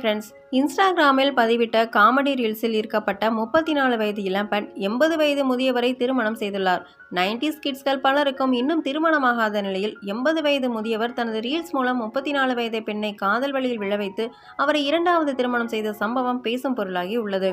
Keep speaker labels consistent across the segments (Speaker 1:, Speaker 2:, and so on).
Speaker 1: Friends இன்ஸ்டாகிராமில் பதிவிட்ட comedy ரீல்ஸில் இருக்கப்பட்ட முப்பத்தி நாலு வயது இளம்பெண் எண்பது வயது முதியவரை திருமணம் செய்துள்ளார். நைன்டிஸ் கிட்ஸ்கள் பலருக்கும் இன்னும் திருமணமாகாத நிலையில் எண்பது வயது முதியவர் தனது ரீல்ஸ் மூலம் முப்பத்தி நாலு வயது பெண்ணை காதல் வழியில் விழவைத்து அவரை இரண்டாவது திருமணம் செய்த சம்பவம் பேசும் பொருளாகி உள்ளது.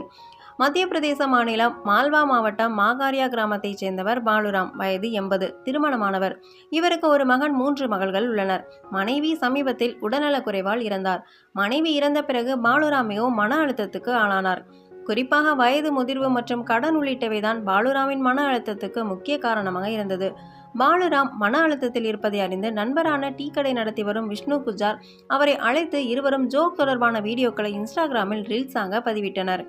Speaker 1: மத்திய பிரதேச மாநிலம் மால்வா மாவட்டம் மாகாரியா கிராமத்தைச் சேர்ந்தவர் பாலுராம். வயது எண்பது. திருமணமானவர். இவருக்கு ஒரு மகன் மூன்று மகள்கள் உள்ளனர். மனைவி சமீபத்தில் உடல்நலக்குறைவால் இறந்தார். மனைவி இறந்த பிறகு பாலுராம் மிகவும் மன அழுத்தத்துக்கு ஆளானார். குறிப்பாக வயது முதிர்வு மற்றும் கடன் உள்ளிட்டவைதான் பாலுராமின் மன அழுத்தத்துக்கு முக்கிய காரணமாக இருந்தது. பாலுராம் மன அழுத்தத்தில் இருப்பதை அறிந்து நண்பரான டீ கடை நடத்தி வரும் விஷ்ணு குஜார் அவரை அழைத்து இருவரும் ஜோக் தொடர்பான வீடியோக்களை இன்ஸ்டாகிராமில் ரீல்ஸாக பதிவிட்டனர்.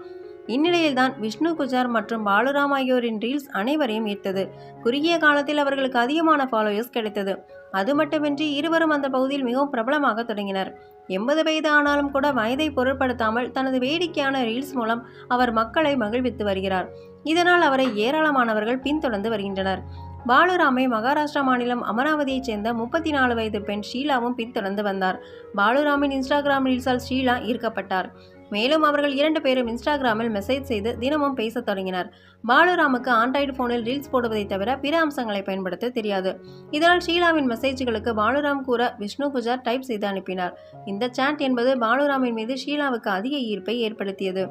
Speaker 1: இந்நிலையில்தான் விஷ்ணு குஜார் மற்றும் பாலுராம் ஆகியோரின் ரீல்ஸ் அனைவரையும் ஈர்த்தது. குறுகிய காலத்தில் அவர்களுக்கு அதிகமான ஃபாலோயர்ஸ் கிடைத்தது. அது மட்டுமின்றி இருவரும் அந்த பகுதியில் மிகவும் பிரபலமாக தொடங்கினர். எண்பது வயது ஆனாலும் கூட வயதை பொருட்படுத்தாமல் தனது வேடிக்கையான ரீல்ஸ் மூலம் அவர் மக்களை மகிழ்வித்து வருகிறார். இதனால் அவரை ஏராளமானவர்கள் பின்தொடர்ந்து வருகின்றனர். பாலுராமை மகாராஷ்டிரா மாநிலம் அமராவதியைச் சேர்ந்த முப்பத்தி நாலு வயது பெண் ஷீலாவும் பின்தொடர்ந்து வந்தார். பாலுராமின் இன்ஸ்டாகிராம் ரீல்ஸால் ஷீலா ஈர்க்கப்பட்டார். மேலும் அவர்கள் இரண்டு பேரும் இன்ஸ்டாகிராமில் மெசேஜ் செய்து தினமும் பேசத் தொடங்கினர். பாலுராமுக்கு ஆண்ட்ராய்டு போனில் ரீல்ஸ் போடுவதை தவிர பிற அம்சங்களை பயன்படுத்த தெரியாது. இதனால் ஷீலாவின் மெசேஜ்களுக்கு பாலுராம் கூற விஷ்ணு புஜார் டைப் செய்து அனுப்பினார். இந்த சாட் என்பது பாலுராமின் மீது ஷீலாவுக்கு அதிக ஈர்ப்பை ஏற்படுத்தியது.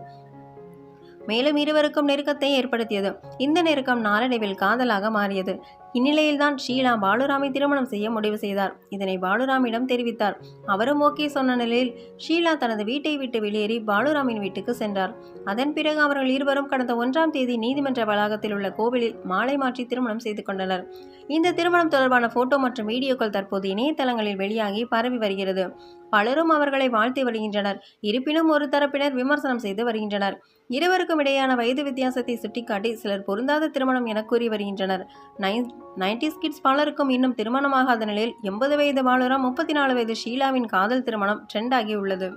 Speaker 1: மேலும் இருவருக்கும் நெருக்கத்தை ஏற்படுத்தியது. இந்த நெருக்கம் நாளடைவில் காதலாக மாறியது. இந்நிலையில்தான் ஷீலா பாலுராமை திருமணம் செய்ய முடிவு செய்தார். இதனை பாலுராமிடம் தெரிவித்தார். அவரும் ஓகே சொன்ன நிலையில் ஷீலா தனது வீட்டை விட்டு வெளியேறி பாலுராமின் வீட்டுக்கு சென்றார். அதன் பிறகு அவர்கள் இருவரும் கடந்த ஒன்றாம் தேதி நீதிமன்ற வளாகத்தில் உள்ள கோவிலில் மாலை மாற்றி திருமணம் செய்து கொண்டனர். இந்த திருமணம் தொடர்பான போட்டோ மற்றும் வீடியோக்கள் தற்போது இணையதளங்களில் வெளியாகி பரவி வருகிறது. பலரும் அவர்களை வாழ்த்தி வருகின்றனர். இருப்பினும் ஒரு தரப்பினர் விமர்சனம் செய்து வருகின்றனர். இருவருக்கும் இடையான வயது வித்தியாசத்தை சுட்டிக்காட்டி சிலர் பொருந்தாத திருமணம் என கூறி வருகின்றனர். நைன் நைன்டிஸ் கிட்ஸ் பலருக்கும் இன்னும் திருமணமாகாத நிலையில் எண்பது வயது பாலுராம் முப்பத்தி நாலு வயது ஷீலாவின் காதல் திருமணம் ட்ரெண்ட் ஆகியுள்ளது.